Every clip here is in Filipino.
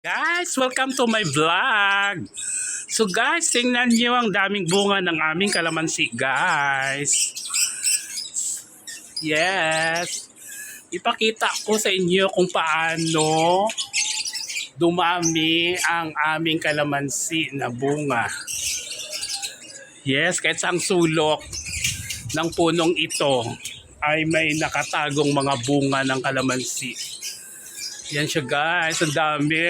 Guys, welcome to my vlog. So guys, tingnan niyo ang daming bunga ng aming kalamansi, guys. Yes. Ipakita ko sa inyo kung paano dumami ang aming kalamansi na bunga. Yes, kahit sa sulok ng punong ito ay may nakatagong mga bunga ng kalamansi. Yan siya guys, ang dami.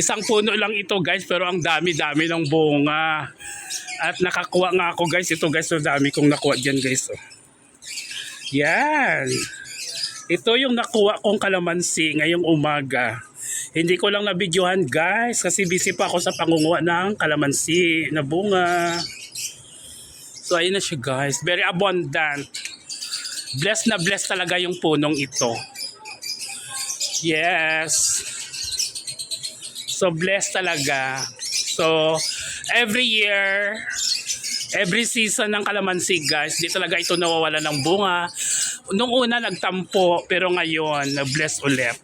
Isang puno lang ito guys, pero ang dami-dami ng bunga. At nakakuha nga ako guys, ito guys, so dami kong nakuha dyan guys. Oh. Yan. Ito yung nakuha kong kalamansi ngayong umaga. Hindi ko lang nabidyohan guys, kasi busy pa ako sa pangunguha ng kalamansi na bunga. So ayun na siya guys, very abundant. Blessed na blessed talaga yung punong ito. Yes. So blessed talaga. So every year, every season ng kalamansi guys, di talaga ito nawawala ng bunga. Nung una nagtampo, pero ngayon na-bless ulit.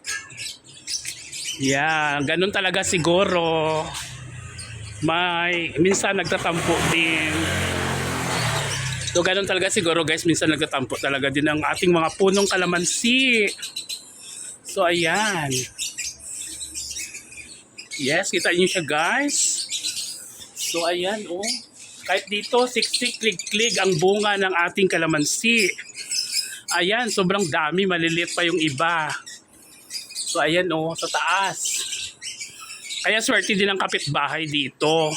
Yeah, ganun talaga siguro. May minsan nagtatampo din. So ganun talaga siguro guys, minsan nagtatampo talaga din ang ating mga punong kalamansi. So, ayan. Yes, kita niyo siya, guys. So, ayan, oh. Kahit dito, siksik, klig-klig ang bunga ng ating kalamansi. Ayan, sobrang dami. Maliliit pa yung iba. So, ayan, oh, sa taas. Kaya swerte din ang kapitbahay dito.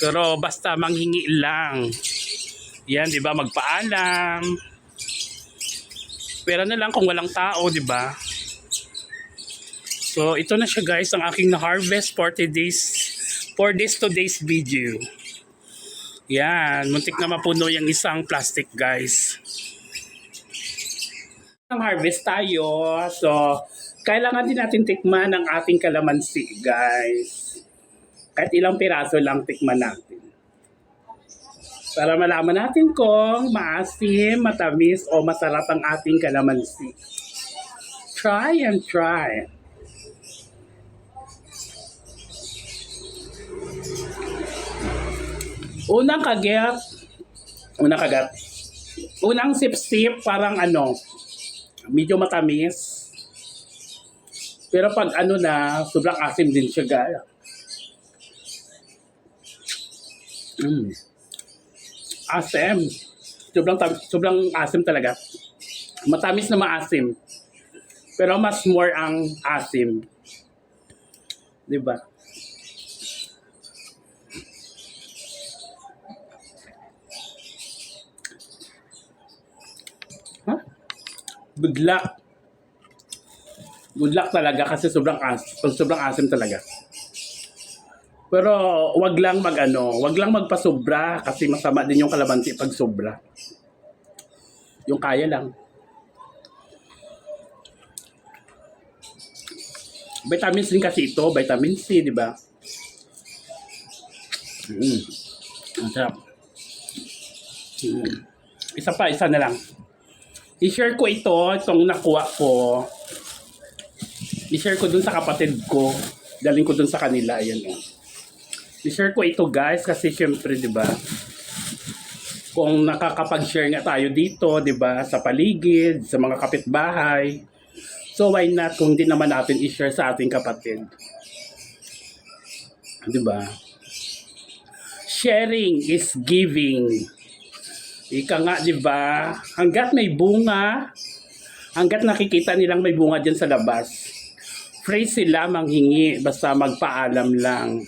Pero basta manghingi lang. Yan, di ba? Magpaalam. Pera na lang kung walang tao, di ba? So, ito na siya guys, ang aking na-harvest 40 days, 4 days to days video. Yan, muntik na mapuno yung isang plastic guys. Ang harvest tayo, so kailangan din natin tikman ang ating kalamansi guys. Kahit ilang piraso lang tikman natin para malaman natin kung maasim, matamis o masarap ang ating kalamansi. Try and try. Unang kagat, unang kagat, unang sip-sip parang ano, medyo matamis. Pero pag ano na, sobrang asim din siya gaya. Mm asim. Sobrang, sobrang asim talaga. Matamis na maasim. Pero mas more ang asim. Di ba? Ha? Good luck. Good luck talaga kasi sobrang as sobrang asim talaga. Pero wag lang mag ano, wag lang magpasobra kasi masama din yung kalamansi pag sobra. Yung kaya lang. Vitamins din kasi ito, vitamin C, di ba? Mm. Ang sarap. Mm. Isa pa, isa na lang. I-share ko ito, itong nakuha ko. I-share ko dun sa kapatid ko. Daling ko dun sa kanila, ayan o. I-share ko ito guys kasi syempre 'di ba? Kung nakakapag-share nga tayo dito, 'di ba, sa paligid, sa mga kapitbahay. So why not kung di naman natin i-share sa ating kapatid? 'Di ba? Sharing is giving. Ika nga, 'di ba? Hangga't may bunga, hangga't nakikita nilang may bunga diyan sa labas. Free sila manghingi basta magpaalam lang.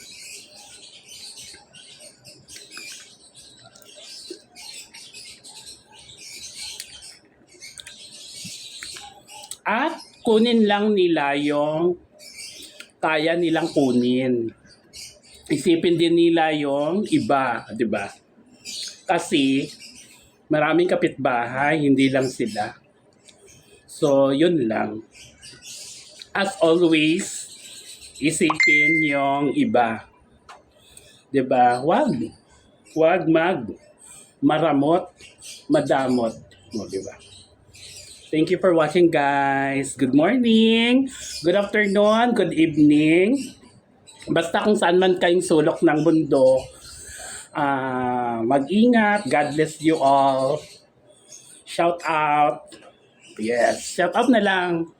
At kunin lang nila yung kaya nilang kunin. Isipin din nila yung iba, di ba? Kasi maraming kapitbahay, hindi lang sila. So, yun lang. As always, isipin yung iba. Di ba? Wag. Wag mag maramot, madamot. Di ba? Thank you for watching guys. Good morning, good afternoon, good evening. Basta kung saan man kayong sulok ng mundo, ah, mag-ingat. God bless you all. Shout out. Yes, shout out na lang.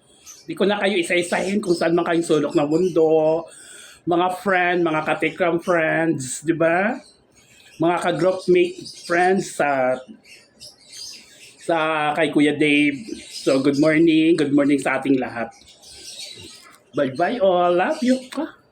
Di ko na kayo isa-isahin kung saan man kayong sulok ng mundo. Mga friend, mga katikram friends, di ba? Mga ka-groupmate friends sa sa kay Kuya Dave. So, good morning. Good morning sa ating lahat. Bye-bye all. Love you. Ah.